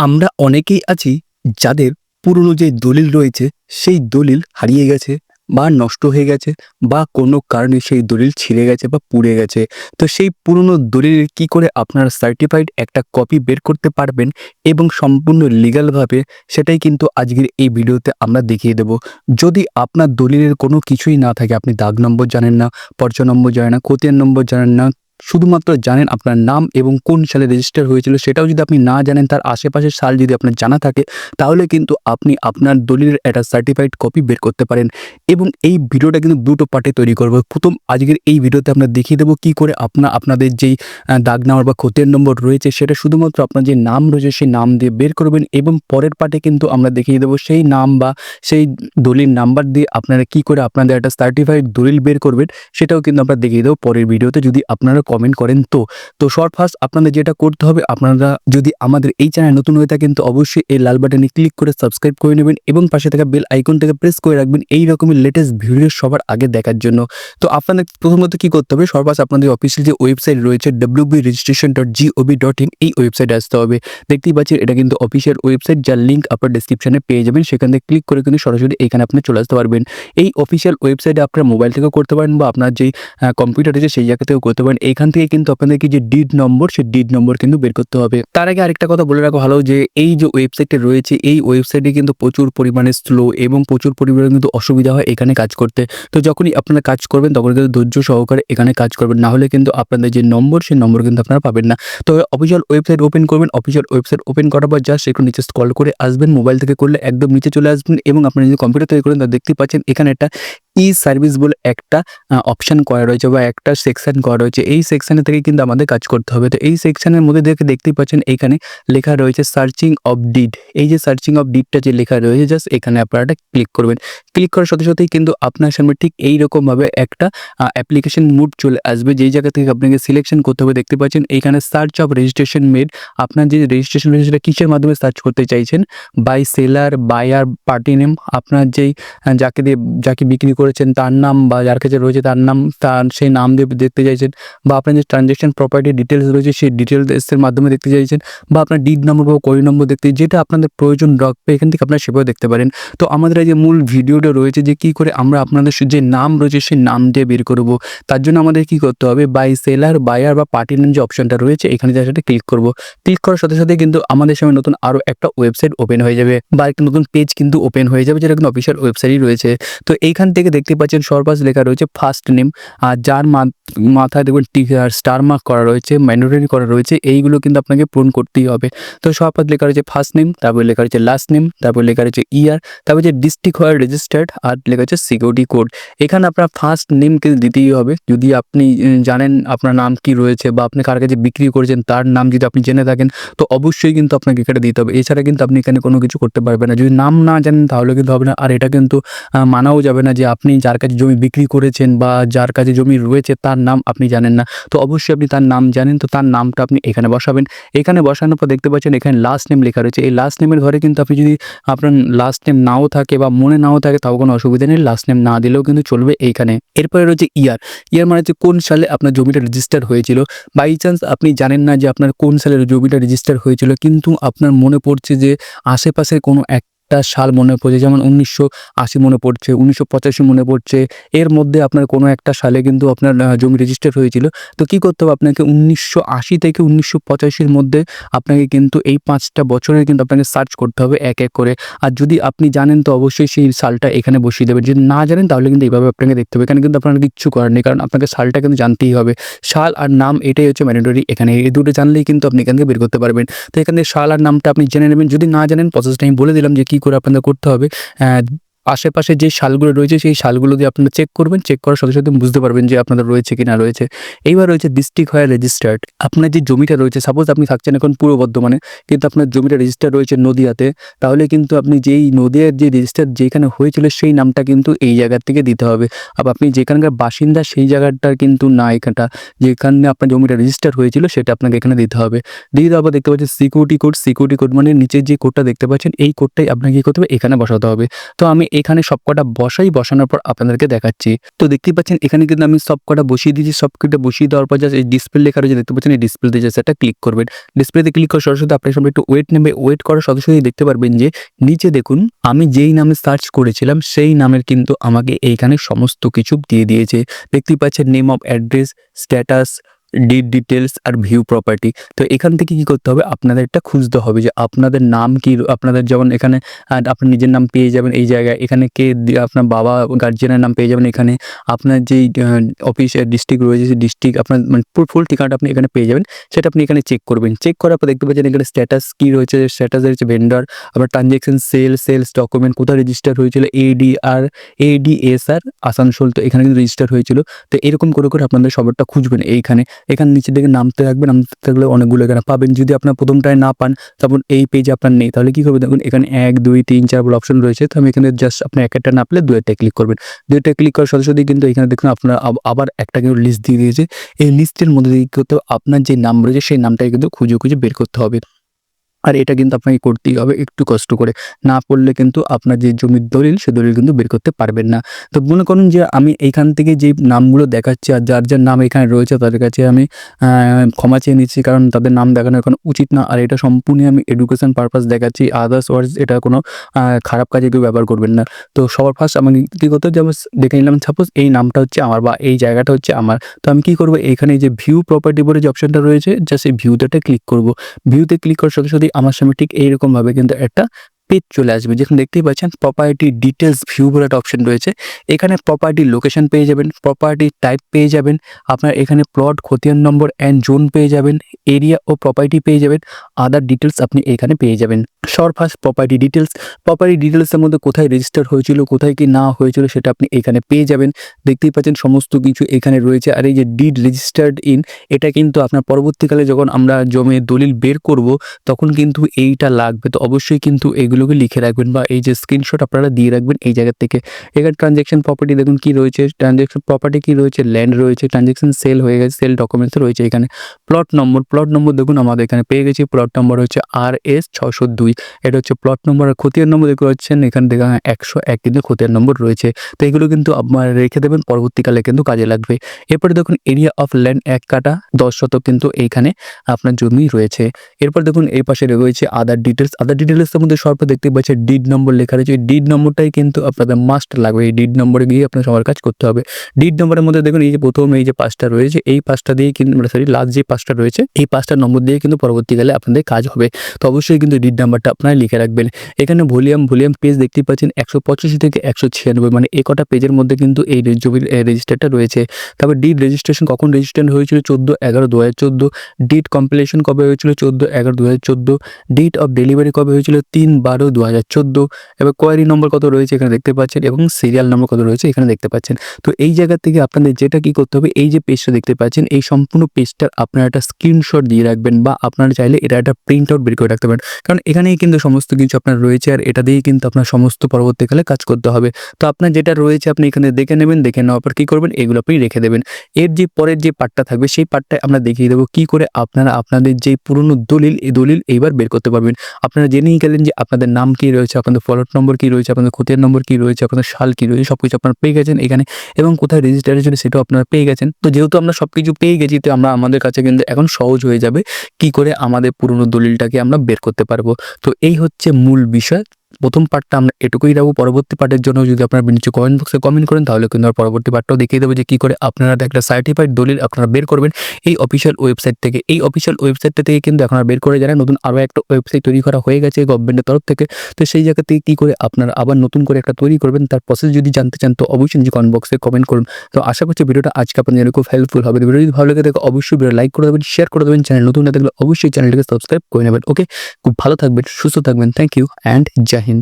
আমরা অনেকেই আছি যাদের পুরনো যে দলিল রয়েছে, সেই দলিল হারিয়ে গেছে বা নষ্ট হয়ে গেছে বা কোনো কারণে সেই দলিল ছিঁড়ে গেছে বা পুড়ে গেছে। তো সেই পুরনো দলিলের কি করে আপনারা সার্টিফাইড একটা কপি বের করতে পারবেন এবং সম্পূর্ণ লিগ্যালভাবে সেটাই কিন্তু আজকের এই ভিডিওতে আমরা দেখিয়ে দেব। যদি আপনার দলিলের কোনো কিছুই না থাকে, আপনি দাগ নম্বর জানেন না পর্চা নম্বর জানেন না খতিয়ান নম্বর জানেন না শুধুমাত্র জানেন আপনার নাম এবং কোন সালে রেজিস্টার হয়েছিল, সেটাও যদি আপনি না জানেন, তার আশেপাশের সাল যদি আপনার জানা থাকে, তাহলে কিন্তু আপনি আপনার দলিলের একটা সার্টিফাইড কপি বের করতে পারেন। এবং এই ভিডিওটা কিন্তু দুটো পার্টে তৈরি করব। প্রথম, আজকের এই ভিডিওতে আমরা দেখিয়ে দেবো কী করে আপনার আপনাদের যেই দাগ নাম্বার বা খতিয়ান নম্বর রয়েছে, সেটা শুধুমাত্র আপনার যে নাম রয়েছে, সেই নাম দিয়ে বের করবেন এবং পরের পার্টে কিন্তু আমরা দেখিয়ে দেবো সেই নাম বা সেই দলিল নাম্বার দিয়ে আপনারা কি করে আপনাদের একটা সার্টিফাইড দলিল বের করবেন, সেটাও কিন্তু আমরা দেখিয়ে দেবো পরের ভিডিওতে। যদি আপনারা কমেন্ট করেন তো। তো শর্ট ফার্স্ট আপনাদের যেটা করতে হবে, আপনারা যদি আমাদের এই চ্যানেল নতুন হয়ে থাকেন, তো অবশ্যই এই লাল বাটনে ক্লিক করে সাবস্ক্রাইব করে নেবেন এবং পাশে থাকা বেল আইকন থেকে প্রেস করে রাখবেন এই রকমের লেটেস্ট ভিডিও সবার আগে দেখার জন্য। তো আপনাদের প্রথমত কি করতে হবে? সর্বাস আপনাদের অফিসিয়াল যে ওয়েবসাইট রয়েছে ডাব্লিউবি রেজিস্ট্রেশন ডট জিওবি ডট ইন এই ওয়েবসাইটে আসতে হবে। দেখতেই পাচ্ছেন, এটা কিন্তু অফিসিয়াল ওয়েবসাইট যার লিঙ্ক আপনার ডিসক্রিপশনে পেয়ে যাবেন। সেখান থেকে ক্লিক করে কিন্তু সরাসরি এখানে আপনি চলে আসতে পারবেন। এই অফিসিয়াল ওয়েবসাইটে আপনার মোবাইল থেকেও করতে পারেন বা আপনার যেই কম্পিউটার আছে সেই জায়গা থেকেও করতে পারেন। এইখান থেকে কিন্তু আপনাদেরকে যে ডিড নম্বর সেই ডিড নম্বর কিন্তু বের করতে হবে। তার আগে আরেকটা কথা বলে রাখা ভালো, যে এই যে ওয়েবসাইটটা রয়েছে, এই ওয়েবসাইটে কিন্তু প্রচুর পরিমাণে স্লো এবং প্রচুর পরিমাণে কিন্তু অসুবিধা হয় এখানে কাজ করতে। তো যখনই আপনারা কাজ করবেন, তখন কিন্তু ধৈর্য সহকারে এখানে কাজ করবেন। না হলে কিন্তু আপনাদের যে নম্বর সেই নম্বর কিন্তু আপনারা পাবেন না। তো অফিসিয়াল ওয়েবসাইট ওপেন করবেন অফিসিয়াল ওয়েবসাইট ওপেন করার পর জাস্ট একটু নিচে স্ক্রল করে আসবেন। মোবাইল থেকে করলে একদম নিচে চলে আসবেন এবং আপনারা যদি কম্পিউটার থেকে করেন, তা দেখতে পাচ্ছেন এখানে একটা ই সার্ভিস বলে একটা অপশন করা রয়েছে বা একটা সেকশন করা রয়েছে। এই সেকশনে থেকে কিন্তু আমাদের কাজ করতে হবে। তো এই সেকশনের মধ্যে দেখে দেখতেই পাচ্ছেন এখানে লেখা রয়েছে সার্চিং অফ ডিড এই যে সার্চিং অফ ডিডটা যে লেখা রয়েছে জাস্ট এখানে আপনারা ক্লিক করবেন। ক্লিক করার সাথে সাথেই কিন্তু আপনার সামনে ঠিক এই রকমভাবে একটা অ্যাপ্লিকেশন মুড চলে আসবে। যেই জায়গা থেকে আপনাকে সিলেকশন করতে হবে, দেখতে পাচ্ছেন এইখানে সার্চ অফ রেজিস্ট্রেশন মেড আপনার যে রেজিস্ট্রেশন রয়েছে সেটা কিসের মাধ্যমে সার্চ করতে চাইছেন? By seller buyer party name আপনার যেই যাকে দিয়ে, যাকে বিক্রি করেছেন তার নাম বা যার কাছে রয়েছে তার নাম, তার সেই নাম দিয়ে দেখতে চাইছেন বা আপনার যে ট্রানজ্যাকশন প্রপার্টি ডিটেলস রয়েছে সেই ডিটেলসের মাধ্যমে দেখতে চাইছেন বা আপনার ডিড নম্বর বা কই নম্বর দেখতে, যেটা আপনাদের প্রয়োজন রাখবে এখান থেকে আপনারা সেভাবে দেখতে পারেন। তো আমাদের এই যে মূল ভিডিওটা রয়েছে যে কি করে আমরা আপনাদের যে নাম রয়েছে সেই নাম দিয়ে বের করব। তার জন্য আমাদের কি করতে হবে? বাই সেলার বায়ার বা পার্টি নেম যে অপশনটা রয়েছে, এখানে যা সাথে ক্লিক করব। ক্লিক করার সাথে সাথে কিন্তু আমাদের সামনে নতুন আরও একটা ওয়েবসাইট ওপেন হয়ে যাবে বা একটা নতুন পেজ কিন্তু ওপেন হয়ে যাবে যেটা কিন্তু অফিসিয়াল ওয়েবসাইটই রয়েছে। তো এইখান থেকে দেখতে পাচ্ছেন সর্বাস লেখা রয়েছে ফার্স্ট নেম আর যার মাথায় দেখবেন টি আর স্টার মার্ক করা রয়েছে, ম্যান্ডেটরি করা রয়েছে, এইগুলো কিন্তু আপনাকে পূরণ করতেই হবে। তো সর্বাস লেখা রয়েছে ফার্স্ট নেম তারপর লেখা রয়েছে লাস্ট নেম তারপর লেখা রয়েছে ইয়ার তারপর যে ডিস্ট্রিক্ট হয় রেজিস্টার্ড আর লেখা রয়েছে সিকিউরিটি কোড এখানে আপনার ফার্স্ট নেম কিন্তু দিতেই হবে। যদি আপনি জানেন আপনার নাম কি রয়েছে বা আপনি কার কাছে বিক্রি করেছেন, তার নাম যদি আপনি জেনে থাকেন, তো অবশ্যই কিন্তু আপনাকে এখানে দিতে হবে। এছাড়া কিন্তু আপনি এখানে কোনো কিছু করতে পারবেন না। যদি নাম না জানেন, তাহলে কিন্তু হবে না। আর এটা কিন্তু মানাও যাবে না যে আপনি যার কাছে জমি বিক্রি করেছেন বা যার কাছে জমি রয়েছে, তার নাম আপনি জানেন না। তো অবশ্যই আপনি তার নাম জানেন, তো তার নামটা আপনি এখানে বসাবেন। এখানে বসানোর পর দেখতে পাচ্ছেন এখানে লাস্ট নেম লেখা রয়েছে। এই লাস্ট নেমের ঘরে কিন্তু আপনি যদি আপনার লাস্ট নেম নাও থাকে বা মনে নাও থাকে, তাও কোনো অসুবিধা নেই। লাস্ট নেম না দিলেও কিন্তু চলবে এইখানে। এরপরে রয়েছে ইয়ার ইয়ার মানে হচ্ছে কোন সালে আপনার জমিটা রেজিস্টার হয়েছিল। বাই চান্স আপনি জানেন না যে আপনার কোন সালে জমিটা রেজিস্টার হয়েছিল, কিন্তু আপনার মনে পড়ছে যে আশেপাশে কোনো একটা সাল মনে পড়ছে, যেমন উনিশশো আশি মনে পড়ছে, উনিশশো পঁচাশি মনে পড়ছে, এর মধ্যে আপনার কোনো একটা সালে কিন্তু আপনার জমি রেজিস্টার হয়েছিল। তো কি করতে হবে আপনাকে উনিশশো আশি থেকে উনিশশো পঁচাশির মধ্যে আপনাকে কিন্তু এই পাঁচটা বছরের কিন্তু আপনাকে সার্চ করতে হবে এক এক করে। আর যদি আপনি জানেন তো অবশ্যই সেই সালটা এখানে বসিয়ে দেবেন। যদি না জানেন তাহলে কিন্তু এইভাবে আপনাকে দেখতে হবে। এখানে কিন্তু আপনার কিচ্ছু করার নেই, কারণ আপনাকে সালটা কিন্তু জানতেই হবে। সাল আর নাম এটাই হচ্ছে ম্যান্ডেটরি এখানে এই দুটো জানলেই কিন্তু আপনি এখান থেকে বের করতে পারবেন। তো এখানে সাল আর নামটা আপনি জেনে নেবেন। যদি না জানেন প্রসেসটা আমি বলে দিলাম যে কী করে আপনাদের করতে হবে আশেপাশে যে শালগুলো রয়েছে, সেই শালগুলো দিয়ে আপনারা চেক করবেন। চেক করার সাথে সাথে বুঝতে পারবেন যে আপনাদের রয়েছে কি না রয়েছে। এইবার রয়েছে ডিস্ট্রিক্ট হয় রেজিস্টার্ড আপনার যে জমিটা রয়েছে সাপোজ আপনি থাকছেন এখন পূর্ব বর্ধমানে, কিন্তু আপনার জমিটা রেজিস্টার রয়েছে নদিয়াতে, তাহলে কিন্তু আপনি যেই নদিয়ার যে রেজিস্টার যেখানে হয়েছিল, সেই নামটা কিন্তু এই জায়গার থেকে দিতে হবে। আবার আপনি যেখানকার বাসিন্দা, সেই জায়গাটার কিন্তু না এখানটা। যেখানে আপনার জমিটা রেজিস্টার হয়েছিল, সেটা আপনাকে এখানে দিতে হবে। দিয়ে পর দেখতে পাচ্ছেন সিকিউরিটি কোড সিকিউরিটি কোড মানে নিচের যে কোডটা দেখতে পাচ্ছেন, এই কোডটাই আপনাকে কী করতে হবে? এখানে বসাতে হবে। তো আমি এখানে সবকটা বসাই বসানোর পর আপনাদেরকে দেখাচ্ছি। তো দেখতেই পাচ্ছেন, এখানে কিন্তু আমি সবকটা বসিয়ে দিয়েছি। সবকটা বসিয়ে দেওয়ার পর যা এই ডিসপ্লে লেখা রয়েছে দেখতে পাচ্ছেন, এই ডিসপ্লেতে জাস্ট সেটা ক্লিক করবেন। ডিসপ্লেতে ক্লিক করে সরাসরি আপনার সামনে একটু ওয়েট নেবে। ওয়েট করার সাথে সাথেই দেখতে পারবেন যে, নিচে দেখুন, আমি যেই নামে সার্চ করেছিলাম, সেই নামের কিন্তু আমাকে এইখানে সমস্ত কিছু দিয়ে দিয়েছে। দেখতেই পাচ্ছেন name of address status deed details R view property তো এখান থেকে কি করতে হবে? আপনাদের খুঁজতে হবে যে আপনাদের নাম কি আপনাদের যেমন এখানে আহ, আপনার নিজের নাম পেয়ে যাবেন এই জায়গায়। এখানে কে আপনার বাবা গার্জিয়ানের নাম পেয়ে যাবেন এখানে। আপনার যেই অফিস ডিস্ট্রিক্ট রয়েছে সেই ডিস্ট্রিক্ট আপনার মানে ফুল ঠিকানাটা আপনি এখানে পেয়ে যাবেন। সেটা আপনি এখানে চেক করবেন। চেক করার পর দেখতে পাচ্ছেন এখানে স্ট্যাটাস কি রয়েছে? স্ট্যাটাস রয়েছে ভেন্ডর আপনার ট্রানজ্যাকশন সেল সেলস ডকুমেন্ট কোথায় রেজিস্টার হয়েছিল? এডিআর এডিএসআর আসানসোল তো এখানে কিন্তু রেজিস্টার হয়েছিল। তো এরকম করে করে আপনাদের সবারটা খুঁজবেন এইখানে। এখানে নিচের দিকে নামতে রাখবেন নামতে থাকলে অনেকগুলো এখানে পাবেন। যদি আপনার প্রথমটায় না পান, তখন এই পেজে আপনার নেই। তাহলে কি করবেন? দেখুন, এখানে এক, দুই, তিন, চার বলে অপশন রয়েছে। তো আমি এখানে জাস্ট আপনি এক একটা না পেলে দুইটা ক্লিক করবেন। দুইটা ক্লিক করার সাথে সাথেই কিন্তু এখানে দেখুন, আপনার আবার একটা কিন্তু লিস্ট দিয়ে দিয়েছে। এই লিস্টের মধ্যে দিয়ে কি আপনার যে নাম রয়েছে, সেই নামটাকে কিন্তু খুঁজে খুঁজে বের করতে হবে। আর এটা কিন্তু আপনাকে করতেই হবে একটু কষ্ট করে। না পড়লে কিন্তু আপনার যে জমির দলিল, সে দলিল কিন্তু বের করতে পারবেন না। তো মনে করুন যে আমি এইখান থেকে যে নামগুলো দেখাচ্ছি আর যার যার নাম এখানে রয়েছে, তাদের কাছে আমি ক্ষমা চেয়ে নিচ্ছি কারণ তাদের নাম দেখানো এখন উচিত না। আর এটা সম্পূর্ণ আমি এডুকেশন পারপাস দেখাচ্ছি। আদার্স ওয়ার্ডস এটা কোনো খারাপ কাজে কেউ ব্যবহার করবেন না। তো সবার ফার্স্ট আমি কী করতে হবে? যেমন দেখে নিলাম সাপোজ এই নামটা হচ্ছে আমার বা এই জায়গাটা হচ্ছে আমার। তো আমি কি করব? এখানে যে ভিউ প্রপার্টি বলে যে অপশনটা রয়েছে জাস্ট এই ভিউটাতে ক্লিক করব। ভিউতে ক্লিক করার সাথে সাথে আমার স্বামী ঠিক এইরকমভাবে কিন্তু একটা পেজ চলে আসবে। যেখানে দেখতেই পাচ্ছেন প্রপার্টি ডিটেলস ভিউ বলে একটা অপশন রয়েছে। এখানে প্রপার্টি লোকেশন পেয়ে যাবেন প্রপার্টি টাইপ পেয়ে যাবেন, আপনার এখানে প্লট খতিয়ান নম্বর অ্যান্ড জোন পেয়ে যাবেন এরিয়া ও প্রপার্টি পেয়ে যাবেন আদার ডিটেলস আপনি এখানে পেয়ে যাবেন। সর ফার্স্ট প্রপার্টি ডিটেলস প্রপার্টি ডিটেলসের মধ্যে কোথায় রেজিস্টার হয়েছিল, কোথায় কি না হয়েছিল সেটা আপনি এখানে পেয়ে যাবেন। দেখতেই পাচ্ছেন সমস্ত কিছু এখানে রয়েছে। আর এই যে ডিড রেজিস্টার্ড ইন এটা কিন্তু আপনার পরবর্তীকালে যখন আমরা জমে দলিল বের করব, তখন কিন্তু এইটা লাগবে। তো অবশ্যই কিন্তু এগুলোকে লিখে রাখবেন বা এই যে স্ক্রিনশট আপনারা দিয়ে রাখবেন এই জায়গা থেকে। এখানে ট্রানজ্যাকশন প্রপার্টি দেখুন কি রয়েছে ট্রানজ্যাকশন প্রপার্টি কি রয়েছে ল্যান্ড রয়েছে ট্রানজ্যাকশন সেল হয়ে গেছে সেল ডকুমেন্টস রয়েছে এখানে। প্লট নম্বর প্লট নম্বর দেখুন আমাদের এখানে পেয়ে গেছি প্লট নম্বর হচ্ছে আর এস ছশো দুই, এটা হচ্ছে প্লট নম্বর আর খতিয়ার নম্বর দেখতে পাচ্ছেন, এখানে দেখা একশো এক কিন্তু খতিয়ার নম্বর রয়েছে। তো এগুলো কিন্তু আপনারা রেখে দেবেন, পরবর্তীকালে কিন্তু কাজে লাগবে। এরপরে দেখুন এরিয়া অফ ল্যান্ড এক কাটা, দশ শতক কিন্তু এইখানে আপনার জমি রয়েছে। এরপর দেখুন এই পাশে রয়েছে আদার ডিটেলস আদার ডিটেলসের মধ্যে সর্ব দেখতে পাচ্ছেন ডিড নম্বর লেখা রয়েছে। এই ডিড নম্বরটাই কিন্তু আপনাদের মাস্ট লাগবে। এই ডিড নম্বরে গিয়ে আপনার সবার কাজ করতে হবে। ডিড নম্বরের মধ্যে দেখুন, এই যে প্রথম এই যে পাঁচটা রয়েছে, এই পাঁচটা দিয়ে কিন্তু সরি লাস্ট যে পাঁচটা রয়েছে, এই পাঁচটা নম্বর দিয়ে কিন্তু পরবর্তীকালে আপনাদের কাজ হবে। তো অবশ্যই কিন্তু ডিড নাম্বারটা আপনারা লিখে রাখবেন। এখানে ভলিউম ভলিউম পেজ দেখতে পাচ্ছেন, একশো পঁচাশি থেকে একশো ছিয়ানব্বই মানে এই কটা পেজের মধ্যে কিন্তু এই জমির রেজিস্টারটা রয়েছে। তারপর ডিড রেজিস্ট্রেশন কখন রেজিস্ট্রেশন হয়েছিল? চোদ্দ এগারো দু হাজার চোদ্দ। ডিড কম্পিলেশন কবে হয়েছিল? চোদ্দ এগারো দু হাজার চোদ্দ। ডেট অফ ডেলিভারি কবে হয়েছিল? তিন বারো দু হাজার চোদ্দ, এবার কোয়ারি নম্বর কত রয়েছে এখানে দেখতে পাচ্ছেন এবং সিরিয়াল নম্বর কত রয়েছে এখানে দেখতে পাচ্ছেন। তো এই জায়গা থেকে আপনাদের যেটা কি করতে হবে, এই যে পেজটা দেখতে পাচ্ছেন, এই সম্পূর্ণ পেজটার আপনারা একটা স্ক্রিনশট দিয়ে রাখবেন বা আপনারা চাইলে এটা একটা প্রিন্ট আউট বের করে রাখতে পারেন। কারণ এখানেই কিন্তু সমস্ত কিছু আপনার রয়েছে আর এটা দিয়েই কিন্তু আপনার সমস্ত পরবর্তীকালে কাজ করতে হবে। তো আপনার যেটা রয়েছে আপনি এখানে দেখে নেবেন, দেখে নেওয়ার পর কী করবেন, এগুলো আপনি রেখে দেবেন। এর যে পরের যে পার্টটা থাকবে, সেই পার্টটায় আমরা দেখিয়ে দেবো কি করে আপনারা আপনাদের যে পুরনো দলিল, এই দলিল এইবার বের করতে পারবেন। আপনারা জেনেই গেলেন যে আপনাদের নাম কি রয়েছে, আপনাদের ফলোট নম্বর কি রয়েছে, আপনাদের খতিয়ার নম্বর কি রয়েছে, আপনাদের সাল কি রয়েছে সব কিছু আপনারা পেয়ে গেছেন এখানে এবং কোথায় রেজিস্ট্রেশন সেটাও আপনারা পেয়ে গেছেন। তো যেহেতু আমরা সব কিছু পেয়ে গেছি, তো আমরা আমাদের কাছে কিন্তু এখন সহজ হয়ে যাবে কি করে আমাদের পুরনো দলিলটাকে আমরা বের করতে পারব। তো এই হচ্ছে মূল বিষয়। প্রথম পার্টটা আমরা এটুকুই রাখব পরবর্তী পার্টের জন্য যদি আপনারা নিচে কমেন্ট বক্সে কমেন্ট করেন, তাহলে কিন্তু আর পরবর্তী পার্টটাও দেখিয়ে দেবো যে কী করে আপনারা একটা সার্টিফাইড দলিল আপনারা বের করবেন এই অফিসিয়াল ওয়েবসাইট থেকে। এই অফিসিয়াল ওয়েবসাইটটা থেকে কিন্তু আপনারা বের করে জানেন নতুন আরও একটা ওয়েবসাইট তৈরি করা হয়ে গেছে গভর্নমেন্টের তরফ থেকে, তো সেই জায়গা থেকে কী করে আপনারা আবার নতুন করে একটা তৈরি করবেন, তার প্রসেস যদি জানতে চান, তো অবশ্যই নিচে কমেন্ট বক্সে কমেন্ট করুন। তো আশা করছি ভিডিওটা আজকে আপনাদের খুব হেল্পফুল হবে। ভিডিও যদি ভালো লাগে থাকে, অবশ্যই ভিডিও লাইক করে দেবেন শেয়ার করে দেবেন। চ্যানেল নতুন না থাকলে অবশ্যই চ্যানেলটিকে সাবস্ক্রাইব করে নেবেন ওকে খুব ভালো থাকবেন, সুস্থ থাকবেন থ্যাংক ইউ অ্যান্ড জয় dahin